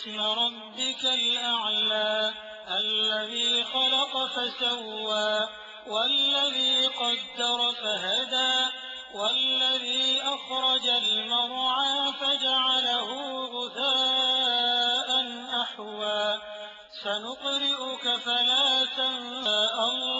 اسم ربك الأعلى الذي خلق فسوى والذي قدر فهدى والذي أخرج المرعى فجعله غثاء أحوى. سنقرئك فلا تنسى الله.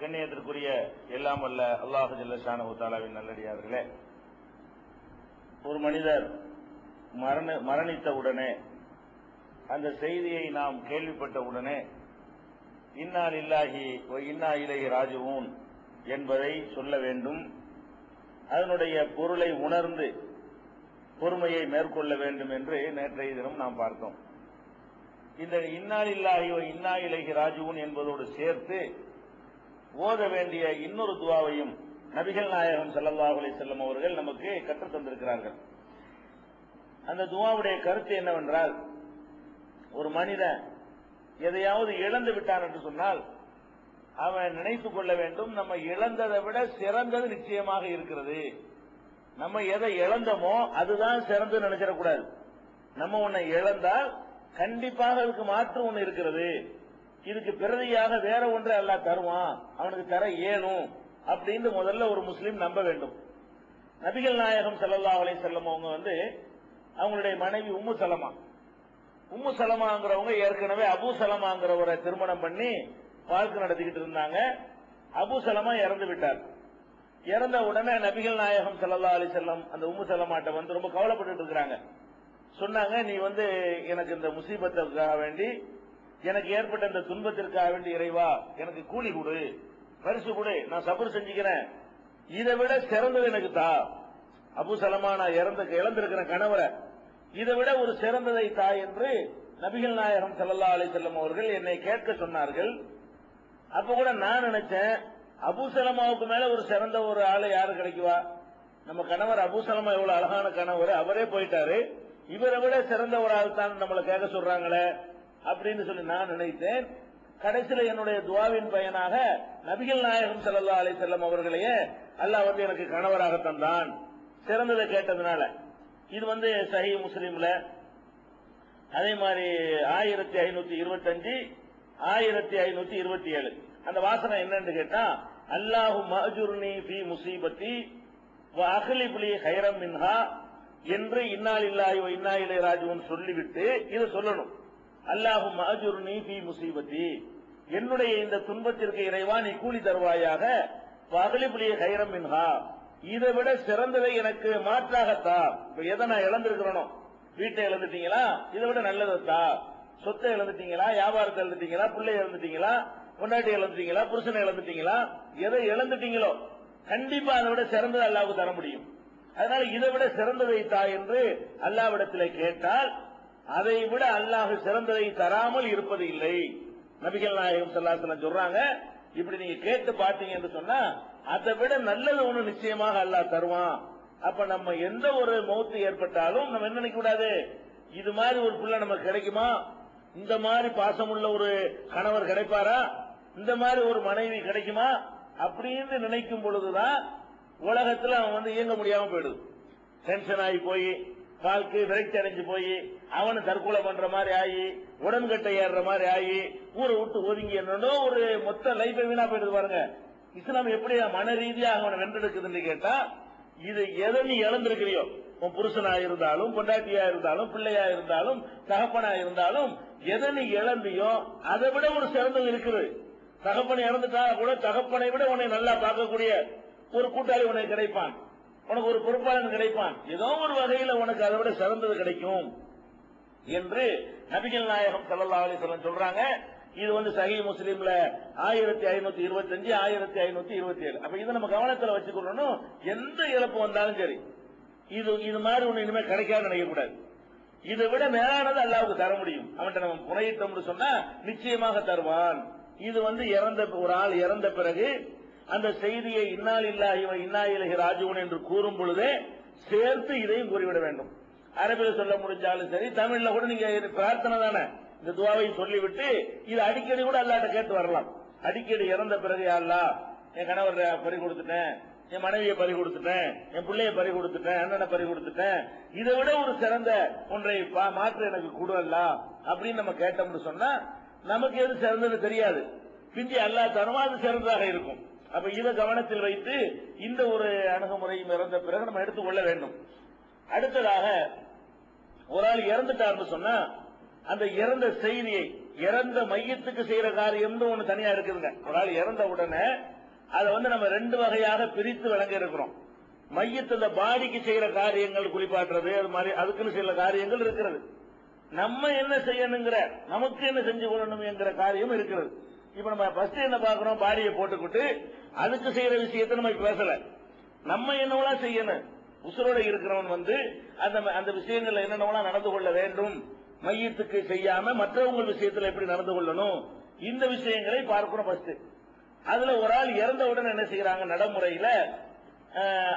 கண்ணியத்திற்குரிய எல்லாம் அல்ல அல்லாஹு ஜல்லஷானு தாலாவின் நல்லடியார்களே ஒரு மனிதர் மரண மரணித்த உடனே அந்த செய்தியை நாம் கேள்விப்பட்ட உடனே இன்னா இல்லாஹி இன்னா இலகி ராஜுவூன் என்பதை சொல்ல வேண்டும். அதனுடைய பொருளை உணர்ந்து பொறுமையை மேற்கொள்ள வேண்டும் என்று நேற்றைய தினம் நாம் பார்த்தோம். இந்த இன்னாலில்லாஹி இன்னா இலகி ராஜுவன் என்பதோடு சேர்த்து ஓத வேண்டிய இன்னொரு துவாவையும் நபிகள் நாயகம் ஸல்லல்லாஹு அலி செல்லம் அவர்கள் நமக்கு கற்றுத் தந்திருக்கிறார்கள். அந்த துவாவுடைய கருத்து என்னவென்றால் ஒரு மனிதன் எதையாவது இழந்து விட்டான் என்று சொன்னால் அவன் நினைத்துக் கொள்ள வேண்டும் நம்ம இழந்ததை விட சிறந்தது நிச்சயமாக இருக்கிறது. நம்ம எதை இழந்தோமோ அதுதான் சிறந்து நினைச்சிடக்கூடாது. நம்ம உன்னை இழந்தால் கண்டிப்பாக அதுக்கு மாற்று ஒன்று இருக்கிறது. இதுக்கு பிரதியாக வேற ஒன்றை எல்லாம் தருவான். அவனுக்கு தர ஏனும் அப்படின்னு முதல்ல ஒரு முஸ்லீம் நம்ப வேண்டும். நபிகள் நாயகம் செல்லல்லா அலை செல்லும் அவங்க வந்து அவங்களுடைய மனைவி உம்மு சலமா. உம்மு சலமாங்கிறவங்க ஏற்கனவே அபு சலமாங்கிறவரை திருமணம் பண்ணி வாழ்க்கை நடத்திக்கிட்டு இருந்தாங்க. அபு சலமா இறந்து விட்டார். இறந்த உடனே நபிகள் நாயகம் ஸல்லல்லாஹு அலி செல்லம் அந்த உம்மு சலமாட்ட வந்து ரொம்ப கவலைப்பட்டு இருக்கிறாங்க. சொன்னாங்க நீ வந்து எனக்கு இந்த முசீபத்துக்காக வேண்டி எனக்கு ஏற்பட்ட இந்த துன்பத்திற்காக வேண்டி இறைவா எனக்கு கூலி கொடு பரிசு கொடு நான் சபர் செஞ்சுக்கிறேன். இதை விட சிறந்தது எனக்கு தா. அபு சலமா நான் இறந்த இழந்திருக்கிற கணவரை இதை விட ஒரு சிறந்ததை தா என்று நபிகள் நாயகம் சல்லா அலி செல்லம் அவர்கள் என்னை கேட்க சொன்னார்கள். அப்ப கூட நான் நினைச்சேன் அபு சலமாவுக்கு மேல ஒரு சிறந்த ஒரு ஆளு யாரு கிடைக்குவா? நம்ம கணவர் அபு சலமா எவ்வளவு அழகான கணவர் அவரே போயிட்டாரு. இவரை விட சிறந்த ஒரு ஆள் தான் நம்மளை கேட்க சொல்றாங்களே. அப்படின்னு சொல்லி நான் நினைத்தேன். கடைசியில என்னுடைய துவாவின் பயனாக நபிகள் நாயகம் செல்லல்லா அலை செல்லம் அவர்களையே அல்லாஹ் வந்து எனக்கு கணவராக தந்தான். சிறந்ததை கேட்டதுனால. இது வந்து சஹி முஸ்லீம்ல. அதே மாதிரி ஆயிரத்தி ஐநூத்தி இருபத்தஞ்சு ஆயிரத்தி ஐநூத்தி இருபத்தி ஏழு அந்த வாசனை என்னன்னு கேட்டா அல்லாஹு மஹஜுர்னி பி முசீபத்தி அகலிபுலி ஹைரம் மின்ஹா என்று இன்னால் இல்லாயோ இன்னா இளையராஜுவன் சொல்லிவிட்டு இதை சொல்லணும். அல்லாஹும் மஹஜுர்னி ஃபி முசீபத்தி. என்னுடைய இந்த துன்பத்திற்கு இறைவா நீ கூலி தருவாயாக. பகலிபுலிய கைரம் மின்ஹா. இதை விட சிறந்ததை எனக்கு மாற்றாகத்தா? இப்ப எதை நான் இழந்திருக்கிறனோ? வீட்டை இழந்துட்டீங்களா? இதை விட நல்லதத்தா சொத்தை இழந்துட்டீங்களா? வியாபாரத்தை இழந்துட்டீங்களா? பிள்ளை இழந்துட்டீங்களா? பொண்டாட்டி இழந்துட்டீங்களா? புருஷனை இழந்துட்டீங்களா? எதை இழந்துட்டீங்களோ? கண்டிப்பா அதை விட சிறந்தது அல்லாவுக்கு தர முடியும். அதனால இதை விட சிறந்ததை தா என்று அல்லாவிடத்தில் கேட்டால் அதை விட அல்லாஹ் சிறந்ததை தராமல் இருப்பது இல்லை. நபிகள் நாயகம் ஸல்லல்லாஹு சொல்றாங்க இப்படி நீங்க கேட்டு பாத்தீங்க என்று சொன்னா அதை விட நல்லது ஒண்ணு நிச்சயமாக அல்லாஹ் தருவான். அப்ப நம்ம எந்த ஒரு மௌத்து ஏற்பட்டாலும் நம்ம என்ன நினைக்க கூடாது? இது மாதிரி ஒரு பிள்ளை நமக்கு கிடைக்குமா? இந்த மாதிரி பாசமுள்ள ஒரு கணவர் கிடைப்பாரா? இந்த மாதிரி ஒரு மனைவி கிடைக்குமா? அப்படின்னு நினைக்கும் பொழுதுதான் உலகத்துல அவன் வந்து இயங்க முடியாம போயிடுது. டென்ஷன் ஆகி போய் வாழ்க்கை விரக்தி அடைஞ்சு போய் அவனை தற்கொலை பண்ற மாதிரி ஆகி உடன்கட்டை ஏறுற மாதிரி ஆகி ஊரை விட்டு ஒதுங்கி என்னன்னோ ஒரு மொத்த லைஃபை வீணா போயிடுது பாருங்க. இஸ்லாம் எப்படி மன ரீதியாக அவனை வென்றெடுக்குதுன்னு கேட்டா இது எதை நீ இழந்திருக்கிறியோ? உன் புருஷனா இருந்தாலும் பொண்டாட்டியா இருந்தாலும் பிள்ளையா இருந்தாலும் தகப்பனா இருந்தாலும் எதை நீ இழந்தியோ அதை விட ஒரு சிறந்தது இருக்குது. தகப்பனை இறந்துட்டா கூட தகப்பனை விட உன்னை நல்லா பார்க்கக்கூடிய ஒரு கூட்டாளி உனக்கு கிடைப்பான். உனக்கு ஒரு பொறுப்பாளன் கிடைப்பான். ஏதோ ஒரு வகையில உனக்கு அதை விட சிறந்தது கிடைக்கும் என்று நபிகள் நாயகம் சல்லா அலிஸ்வரன் சொல்றாங்க. இது வந்து சஹி முஸ்லீம்ல ஆயிரத்தி ஐநூத்தி இருபத்தஞ்சு ஆயிரத்தி ஐநூத்தி இருபத்தி ஏழு அப்ப இதை நம்ம கவனத்துல வச்சுக்கணும் எந்த இழப்பு வந்தாலும் சரி இது இது மாதிரி ஒண்ணு இனிமே கிடைக்காது நினைக்கக்கூடாது. இதை விட மேலானது அல்லாவுக்கு தர முடியும். அவன்கிட்ட நம்ம புனையிட்டோம்னு சொன்னா நிச்சயமாக தருவான். இது வந்து இறந்த ஒரு ஆள் இறந்த பிறகு அந்த செய்தியை இன்னால் இல்லா இவன் இன்னா இலகி ராஜுவன் என்று கூறும் பொழுதே சேர்த்து இதையும் கூறிவிட வேண்டும். அரபில் சொல்ல முடிஞ்சாலும் சரி தமிழ்ல கூட நீங்க இது பிரார்த்தனை தானே? இந்த துவாவை சொல்லிவிட்டு இது அடிக்கடி கூட அல்லாட்ட கேட்டு வரலாம். அடிக்கடி இறந்த பிறகு அல்லா என் கணவர் பறி கொடுத்துட்டேன் என் மனைவியை பறி கொடுத்துட்டேன் என் பிள்ளைய பறி கொடுத்துட்டேன் அண்ணனை பறி கொடுத்துட்டேன் இதை விட ஒரு சிறந்த ஒன்றை பா- மாற்று எனக்கு கொடுவல்ல அப்படின்னு நம்ம கேட்டோம்னு சொன்னா நமக்கு எது சிறந்தது தெரியாது. பிந்தி அல்லா தருமா அது சிறந்ததாக இருக்கும். அப்ப இதை கவனத்தில் வைத்து இந்த ஒரு அணுகுமுறையும் இறந்த பிறகு நம்ம எடுத்துக்கொள்ள வேண்டும். அடுத்ததாக ஒரு ஆள் இறந்துட்டார்னு சொன்னா அந்த இறந்த செய்தியை இறந்த மையத்துக்கு செய்யற காரியம்னு ஒண்ணு தனியா இருக்குதுங்க. ஒரு ஆள் இறந்த உடனே அதை வந்து நம்ம ரெண்டு வகையாக பிரித்து வழங்க இருக்கிறோம். மையத்து பாடிக்கு செய்யற காரியங்கள் குளிப்பாட்டுறது அது மாதிரி அதுக்குன்னு சில காரியங்கள் இருக்கிறது. நம்ம என்ன செய்யணுங்கிற நமக்கு என்ன செஞ்சு கொள்ளணும் என்கிற காரியம் இருக்கிறது. இப்ப நம்ம ஃபர்ஸ்ட் என்ன பாக்குறோம் பாடியை போட்டுக்கிட்டு அதுக்கு செய்யற விஷயத்தை நம்ம பேசல. நம்ம என்னவெல்லாம் செய்யணும்? உசுரோட இருக்கிறவன் வந்து அந்த அந்த விஷயங்கள்ல என்னென்னவெல்லாம் நடந்து கொள்ள வேண்டும்? மையத்துக்கு செய்யாம மற்றவங்க விஷயத்துல எப்படி நடந்து கொள்ளணும்? இந்த விஷயங்களை பார்க்கிறோம் ஃபர்ஸ்ட் அதுல ஒரு ஆள் இறந்த உடனே என்ன செய்யறாங்க? நடைமுறையில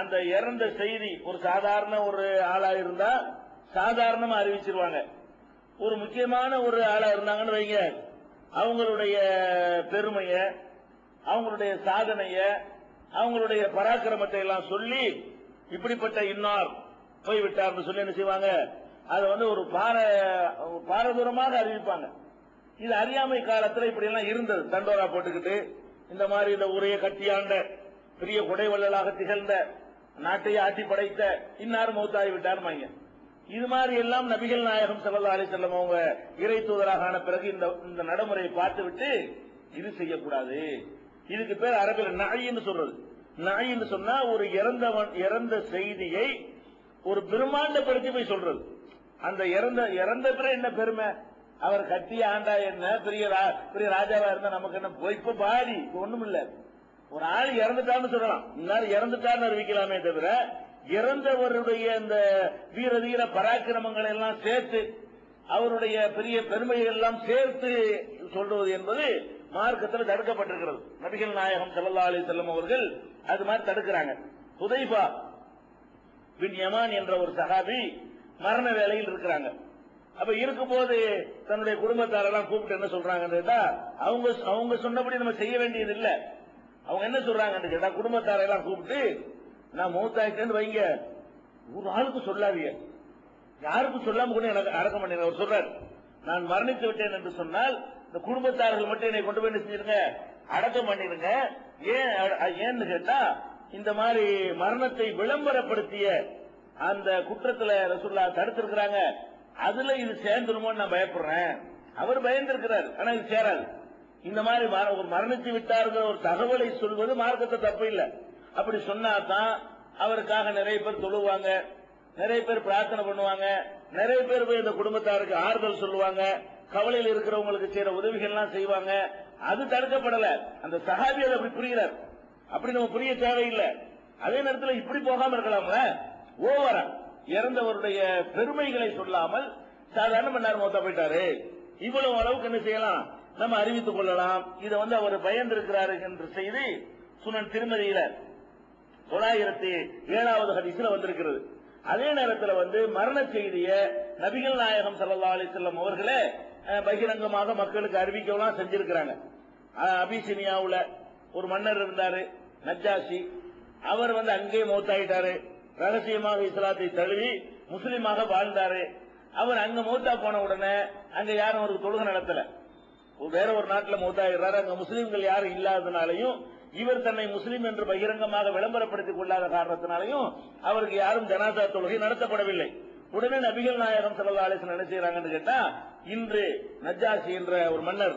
அந்த இறந்த செய்தி ஒரு சாதாரண ஒரு ஆளா இருந்தா சாதாரணமா அறிவிச்சிருவாங்க. ஒரு முக்கியமான ஒரு ஆளா இருந்தாங்கன்னு வைங்க. அவங்களுடைய பெருமைய அவங்களுடைய சாதனைய அவங்களுடைய பராக்கிரமத்தை எல்லாம் சொல்லி இப்படிப்பட்ட இன்னார் போய்விட்டார் சொல்லி என்ன செய்வாங்க? அதை வந்து ஒரு பார பாரதூரமாக அறிவிப்பாங்க. இது அறியாமை காலத்தில் இப்படி எல்லாம் இருந்தது. தண்டோரா போட்டுக்கிட்டு இந்த மாதிரி இந்த ஊரையை கட்டியாண்ட பெரிய கொடைவள்ளலாக திகழ்ந்த நாட்டையே ஆட்டி படைத்த இன்னார் மூத்தாகி விட்டார் மையன் இது மாதிரி எல்லாம் நபிகள் நாயகம் ஸல்லல்லாஹு அலி செல்லம் அவங்க இறை தூதராக ஆன பிறகு இந்த இந்த நடைமுறையை பார்த்து விட்டு இது செய்யக்கூடாது. இதுக்கு பேர் அரபில் நாயின்னு சொல்றது. நாயின்னு சொன்னா ஒரு இறந்தவன் இறந்த செய்தியை ஒரு பிரம்மாண்டப்படுத்தி போய் சொல்றது. அந்த இறந்த இறந்த பிறகு என்ன பெருமை? அவர் கட்டிய ஆண்டா என்ன? பெரிய ரா- பெரிய ராஜாவா இருந்தா நமக்கு என்ன? போய் இப்ப பாதி ஒண்ணும் இல்ல ஒரு ஆள் இறந்துட்டான்னு சொல்லலாம். இன்னார் இறந்துட்டான்னு அறிவிக்கலாமே தவிர இறந்தவருடைய இந்த வீர தீர பராக்கிரமங்களை எல்லாம் சேர்த்து அவருடைய பெரிய பெருமைகள் எல்லாம் சேர்த்து சொல்றது என்பது மார்க்கத்தில் தடுக்கப்பட்டிருக்கிறது. நபிகள் நாயகம் செல்லல்லா அலி செல்லம் அவர்கள் அது மாதிரி தடுக்கிறாங்க. ஹுதைஃபா பின் யமான் என்ற ஒரு சகாபி மரண வேலையில் இருக்கிறாங்க. அப்ப இருக்கும்போது தன்னுடைய குடும்பத்தாரெல்லாம் கூப்பிட்டு என்ன சொல்றாங்கன்னு கேட்டா அவங்க அவங்க சொன்னபடி நம்ம செய்ய வேண்டியது இல்லை. அவங்க என்ன சொல்றாங்கன்னு கேட்டா குடும்பத்தாரெல்லாம் கூப்பிட்டு நான் மூத்தாயிட்டேன்னு வைங்க. ஒரு ஆளுக்கு சொல்லாதீங்க. யாருக்கும் சொல்லாம கூட எனக்கு அடக்கம் பண்ணிடுங்க அவர் சொல்றாரு நான் மரணித்து விட்டேன் என்று சொன்னால் இந்த குடும்பத்தார்கள் மட்டும் என்னை கொண்டு போய் என்ன செஞ்சிருங்க? அடக்கம் பண்ணிருங்க. ஏன் அ- ஏன்னு கேட்டா இந்த மாதிரி மரணத்தை விளம்பரப்படுத்திய அந்த குற்றத்துல ரசுல்லா தடுத்திருக்கிறாங்க. அதுல இது சேர்ந்துருமோன்னு நான் பயப்படுறேன். அவர் பயந்திருக்கிறார் ஆனா இது சேராது. இந்த மாதிரி ஒரு மரணித்து விட்டாருங்கிற ஒரு தகவலை சொல்வது மார்க்கத்தை தப்பு இல்லை. அப்படி சொன்னாதான் அவருக்காக நிறைய பேர் தொழுவாங்க நிறைய பேர் பிரார்த்தனை பண்ணுவாங்க நிறைய பேர் போய் இந்த குடும்பத்தாருக்கு ஆறுதல் சொல்லுவாங்க கவலையில் இருக்கிறவங்களுக்கு செய்யற உதவிகள் எல்லாம் செய்வாங்க. அது தடுக்கப்படல. அந்த சஹாபி அதை அப்படி புரியல அப்படி நம்ம புரிய தேவையில்லை. அதே நேரத்தில் இப்படி போகாம இருக்கலாம்ல? ஓவரா. இறந்தவருடைய பெருமைகளை சொல்லாமல் சாதாரண மன்னார் மொத்தம் போயிட்டாரு. இவ்வளவு அளவுக்கு என்ன செய்யலாம்? நம்ம அறிவித்துக் கொள்ளலாம். இதை வந்து அவர் பயந்திருக்கிறாரு என்று செய்தி சுனன் திருமதியில தொள்ளாயிரத்தி ஏழாவது ஹதீஸ்ல வந்திருக்கிறது. அதே நேரத்தில் வந்து மரண செய்திய நபிகள் நாயகம் சல்லா அலைஹி வஸல்லம் அவர்களே பகிரங்கமாக மக்களுக்கு அறிவிக்கலாம் செஞ்சிருக்கிறாங்க. அபிசினியாவுல ஒரு மன்னர் இருந்தாரு நஜாசி அவர் வந்து அங்கே மூத்தாயிட்டாரு. ரகசியமாக இஸ்லாத்தை தழுவி முஸ்லீமாக வாழ்ந்தாரு. அவர் அங்க மூத்தா போன உடனே அங்க யாரும் அவருக்கு தொழுகை நடத்தல. வேற ஒரு நாட்டில் மூத்தாயிடுறாரு அங்க முஸ்லீம்கள் யாரும் இல்லாதனாலையும் இவர் தன்னை முஸ்லீம் என்று பகிரங்கமாக விளம்பரப்படுத்திக் கொள்ளாத காரணத்தினாலையும் அவருக்கு யாரும் ஜனாதா தொழுகை நடத்தப்படவில்லை. உடனே நபிகள் நாயகம் ஸல்லல்லாஹு அலைஹி என்ன செய்யறாங்கன்னு கேட்டா இன்று நஜாசி என்ற ஒரு மன்னர்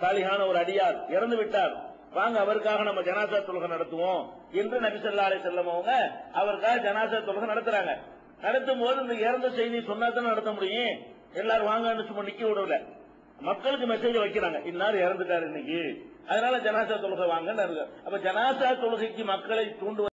சாலிகான ஒரு அடியார் இறந்து விட்டார். வாங்க அவருக்காக நம்ம ஜனாசா தொழுகை நடத்துவோம் என்று நபி ஸல்லல்லாஹு அலைஹி வஸல்லம் அவங்க அவருக்காக ஜனாசா தொழுகை நடத்துறாங்க. நடத்தும் போது இந்த இறந்த செய்தி சொன்னா தான் நடத்த முடியும். எல்லாரும் வாங்கன்னு சும்மா நிக்க விடல மக்களுக்கு மெசேஜ் வைக்கிறாங்க. இன்னார் இறந்துட்டாரு இன்னைக்கு. அதனால ஜனாசா தொழுகை வாங்கன்னு அப்ப ஜனாசா தொழுகைக்கு மக்களை தூண்டுவது